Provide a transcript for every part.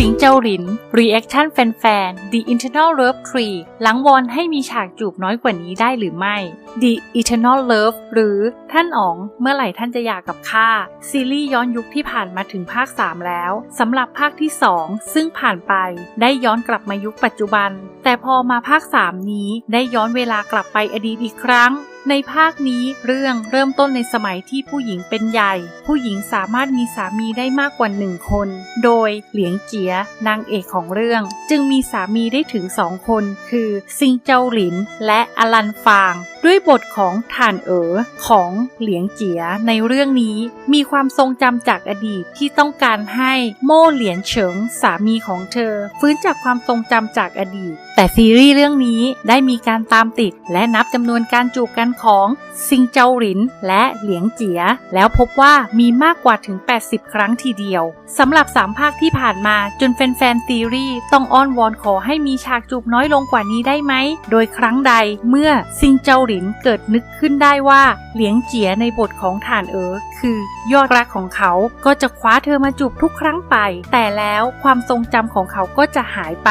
สิงเจ้าหลิน Reaction แฟนๆ The Internal Love Tree หลังวอนให้มีฉากจูบน้อยกว่านี้ได้หรือไม่ The Eternal Love หรือท่านอ๋องเมื่อไหร่ท่านจะอยากกับข้า ซีรีส์ย้อนยุคที่ผ่านมาถึงภาค 3 แล้วสำหรับภาคที่ 2 ซึ่งผ่านไปได้ย้อนกลับมายุคปัจจุบัน แต่พอมาภาค 3 นี้ได้ย้อนเวลากลับไปอดีตอีกครั้ง ในภาคนี้เรื่องเริ่มต้นในสมัยที่ผู้หญิงเป็นใหญ่ ผู้หญิงสามารถมีสามีได้มากกว่าหนึ่งคน โดยเหลียงเจียนางเอกของเรื่อง จึงมีสามีได้ถึงสองคน คือซิงเจ้าหลิน และอลันฟาง ด้วยบทของถ่านเอ๋อของเหลียงเจียในเรื่องนี้มีความทรงจำจากอดีตที่ต้องการให้โม่เหลียนเฉิงสามีของเธอ ฟื้นจากความทรงจำจากอดีต แต่ซีรีส์เรื่องนี้ได้มีการตามติดและนับจำนวนการจูบกันของซิงเจ้าหลินและเหลียงเจีย แล้วพบว่ามีมากกว่าถึง 80 ครั้งทีเดียวสำหรับ 3 ภาคที่ผ่านมาจนแฟนๆซีรีส์ต้องอ้อนวอนขอให้มีฉากจูบน้อยลงกว่านี้ได้ไหม โดยครั้งใดเมื่อซิงเจ้าหลินเกิดนึกขึ้นได้ว่าเหลียงเจียในบทของถ่านเอ๋อคือยอดรักของเขาก็จะคว้าเธอมาจูบทุกครั้งไป แต่แล้วความทรงจำของเขาก็จะหายไป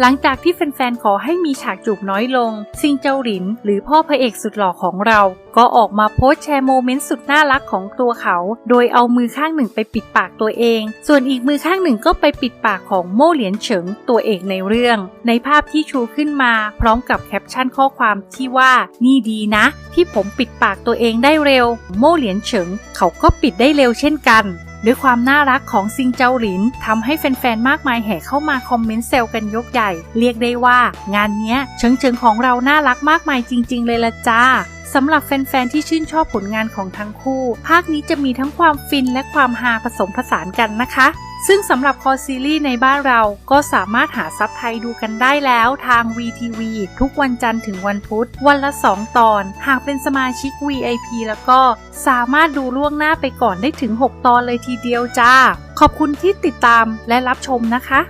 หลังจากที่แฟนๆ ขอให้มีฉากจูบน้อยลง ซิงเจ้าหลิน หรือพ่อพระเอกสุดหล่อของเรา ก็ออกมาโพสแชร์โมเมนต์สุดน่ารักของตัวเขา โดยเอามือข้างหนึ่งไปปิดปากตัวเอง ส่วนอีกมือข้างหนึ่งก็ไปปิดปากของโม่เหลียนเฉิงตัวเอกในเรื่อง ในภาพที่ชูขึ้นมา พร้อมกับแคปชั่นข้อความที่ว่า นี่ดีนะ ที่ผมปิดปากตัวเองได้เร็ว โม่เหลียนเฉิง เขาก็ปิดได้เร็วเช่นกัน ด้วยความน่ารักของซิงเจ้าหลินทำให้แฟนๆ มากมายแห่เข้ามาคอมเมนต์เซลกันยกใหญ่ เรียกได้ว่า งานเนี้ยเฉิงเฉิงของเราน่ารักมากมายจริง ๆ เลยละจ้าสำหรับแฟน ๆ ที่ชื่นชอบผลงานของทั้งคู่ ภาคนี้จะมีทั้งความฟินและความฮาผสมผสานกันนะคะ ซึ่งสำหรับคอซีรีส์ในบ้านเราก็สามารถหาซับไทยดูกันได้แล้วทาง VTV ทุกวันจันทร์ถึงวันพุธ วันละ 2 ตอน หากเป็นสมาชิก VIP แล้วก็สามารถดูล่วงหน้าไปก่อนได้ถึง 6 ตอนเลยทีเดียวจ้า ขอบคุณที่ติดตามและรับชมนะคะ